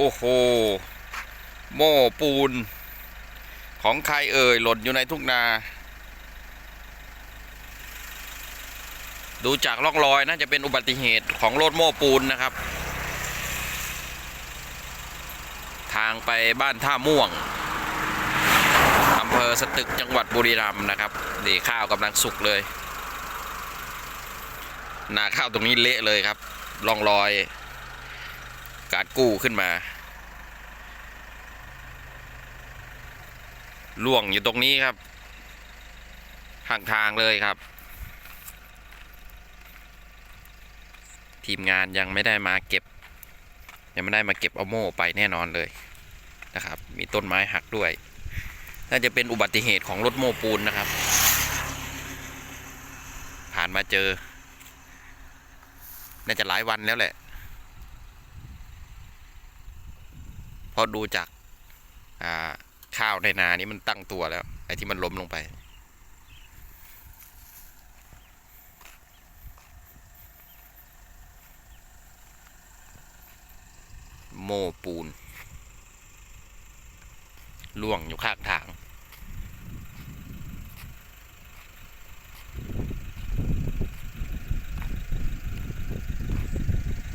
โอ้โหโม่ปูน ของใครเอ่ยหล่นอยู่ในทุ่งนา ดูจากร่องรอยน่าจะเป็นอุบัติเหตุของรถโม้ปูนนะครับ ทางไปบ้านท่าม่วงอำเภอสตึกจังหวัดบุรีรัมย์นะครับดีข้าวกำลังสุกเลย นาข้าวตรงนี้เละเลยครับร่องรอย การกู้ขึ้นมา ล่วงอยู่ตรงนี้ครับข้างทางเลยครับ ทีมงานยังไม่ได้มาเก็บ ยังไม่ได้มาเก็บเอาโม่ไปแน่นอนเลยนะครับ มีต้นไม้หักด้วย น่าจะเป็นอุบัติเหตุของรถโม้ปูนนะครับ ผ่านมาเจอ น่าจะหลายวันแล้วแหละเพราะดูจากอ่า ข้าวในนานี้มันตั้งตัวแล้ว ไอ้ที่มันล้มลงไป โมปูนล่วงอยู่ข้างทาง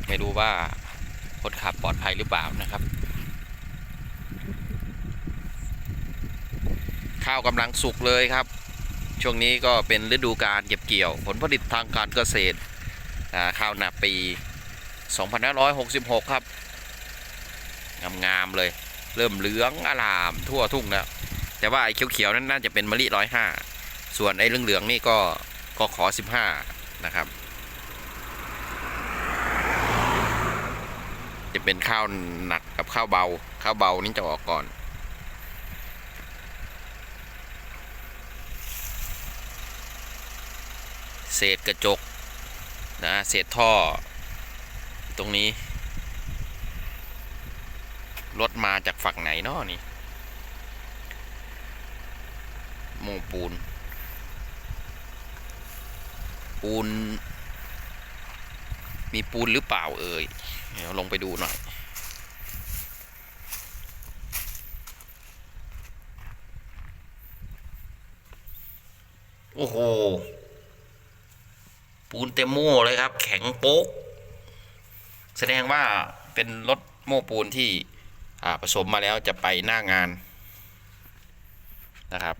ไม่รู้ว่าคนขับปลอดภัยหรือเปล่านะครับ ข้าวกำลังสุกเลยครับ ช่วงนี้ก็เป็นฤดูการเก็บเกี่ยว ผลผลิตทางการเกษตรข้าวนาปี 2566 ครับ งามๆเลย เริ่มเหลืองอลามทั่วทุ่งแล้วแต่ว่าไอ้เขียวๆนั้นน่าจะเป็นมะลิร้อยห้าส่วนไอ้เหลืองๆนี่ก็ก็ขอ 15 นะครับ จะเป็นข้าวหนักกับข้าวเบา ข้าวเบานี่จะออกก่อน เศษกระจกนะเศษท่อ ตรงนี้ รถมาจากฝั่งไหนเนาะนี่โมปูน ปูน มีปูนหรือเปล่าเอ่ยเดี๋ยวลงไปดูหน่อยโอ้โห ปูนเต็มโม่เลยครับ แข็งโป๊ก แสดงว่าเป็นรถโม่ปูนที่ผสมมาแล้วจะไปหน้างานนะครับ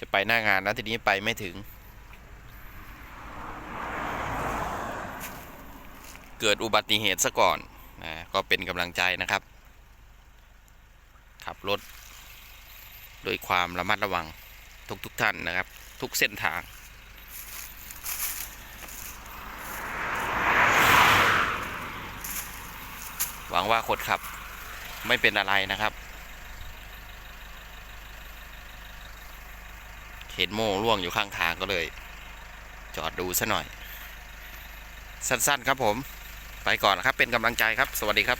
จะไปหน้างานแล้วทีนี้ไปไม่ถึง เกิดอุบัติเหตุซะก่อนนะก็เป็นกำลังใจนะครับ ขับรถโดยความระมัดระวังทุกทุกท่านนะครับ ทุกเส้นทาง หวังว่าคนขับไม่เป็นอะไรนะครับ เห็นโม่ร่วงอยู่ข้างทางก็เลย จอดดูซะหน่อย สั้นๆครับผม ไปก่อนนะครับ เป็นกำลังใจครับ สวัสดีครับ